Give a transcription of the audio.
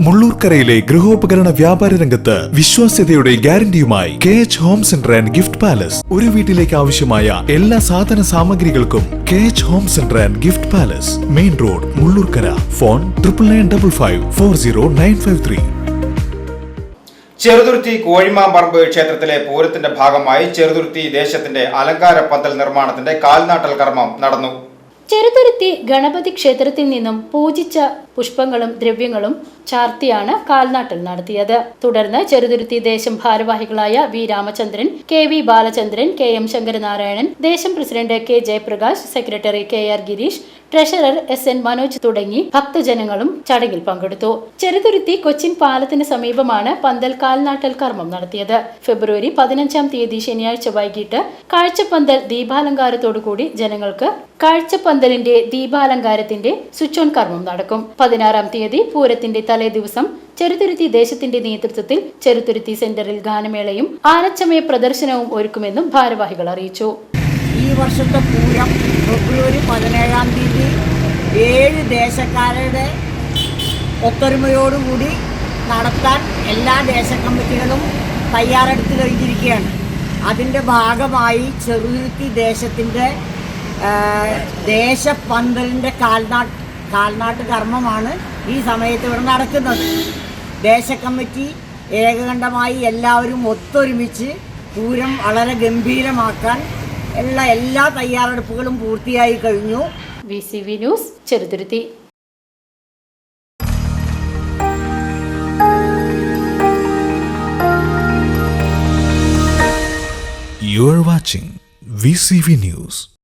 മുള്ളൂർക്കരയിലെ ഗൃഹോപകരണ വ്യാപാര രംഗത്ത് വിശ്വാസ്യതയുടെ ഗ്യാരണ്ടിയുമായി K H home centre and gift palace ഒരു വീട്ടിലേക്ക് ആവശ്യമായ എല്ലാ സാധന സാമഗ്രികൾക്കും K H home centre and gift palace main road Mullurkara. Phone triple nine double five four zero nine five three Cheruthuruthy Kozhimamparamba ക്ഷേത്രത്തിലെ പൂരത്തിന്റെ ഭാഗമായി ചെറുതുരുത്തി ദേശത്തിന്റെ അലങ്കാര പന്തൽ നിർമ്മാണത്തിന്റെ കാൽനാട്ടൽ കർമ്മം നടന്നു. ചെറുതുരുത്തി ഗണപതി ക്ഷേത്രത്തിൽ നിന്നും പൂജിച്ച പുഷ്പങ്ങളും ദ്രവ്യങ്ങളും ചാർത്തിയാണ് കാൽനാട്ടൽ നടത്തിയത്. തുടർന്ന് ചെറുതുരുത്തി ദേശം ഭാരവാഹികളായ V Ramachandran K V Balachandran K M Sankaranarayanan ദേശം president K Jayaprakash secretary K R Girish treasurer S N Manoj തുടങ്ങി ഭക്തജനങ്ങളും ചടങ്ങിൽ പങ്കെടുത്തു. ചെറുതുരുത്തി കൊച്ചിൻ പാലത്തിന് സമീപമാണ് പന്തൽ കാൽനാട്ടൽ കർമ്മം നടത്തിയത്. ഫെബ്രുവരി പതിനഞ്ചാം തീയതി ശനിയാഴ്ച വൈകിട്ട് കാഴ്ചപ്പന്തൽ ദീപാലങ്കാരത്തോടുകൂടി ജനങ്ങൾക്ക് കാഴ്ചപ്പന്തലിന്റെ ദീപാലങ്കാരത്തിന്റെ സ്വിച്ച് ഓൺ കർമ്മം നടക്കും. പതിനാറാം തീയതി പൂരത്തിന്റെ തലേദിവസം ചെറുതുരുത്തി ദേശത്തിന്റെ നേതൃത്വത്തിൽ ചെറുതുരുത്തി സെന്ററിൽ ഗാനമേളയും ആനച്ചമയ പ്രദർശനവും ഒരുക്കുമെന്നും ഭാരവാഹികൾ അറിയിച്ചു. ഈ വർഷത്തെ പൂരം ഫെബ്രുവരി പതിനേഴാം തീയതി ഏഴ് ദേശക്കാരുടെ ഒത്തൊരുമയോടുകൂടി നടത്താൻ എല്ലാ ദേശ കമ്മിറ്റികളും തയ്യാറെടുത്ത് കഴിഞ്ഞിരിക്കുകയാണ്. അതിന്റെ ഭാഗമായി ചെറുതുരുത്തി ദേശത്തിന്റെ ദേശപന്തലിന്റെ കാൽനാട്ട് കാൽനാട്ട് കർമ്മമാണ് ഈ സമയത്ത് ഇവിടെ നടക്കുന്നത്. ദേശ കമ്മിറ്റി ഏകകണ്ഠമായി എല്ലാവരും ഒത്തൊരുമിച്ച് പൂരം വളരെ ഗംഭീരമാക്കാൻ ഉള്ള എല്ലാ തയ്യാറെടുപ്പുകളും പൂർത്തിയായി കഴിഞ്ഞു V C V news Cheruthuruthy You are watching VCV News.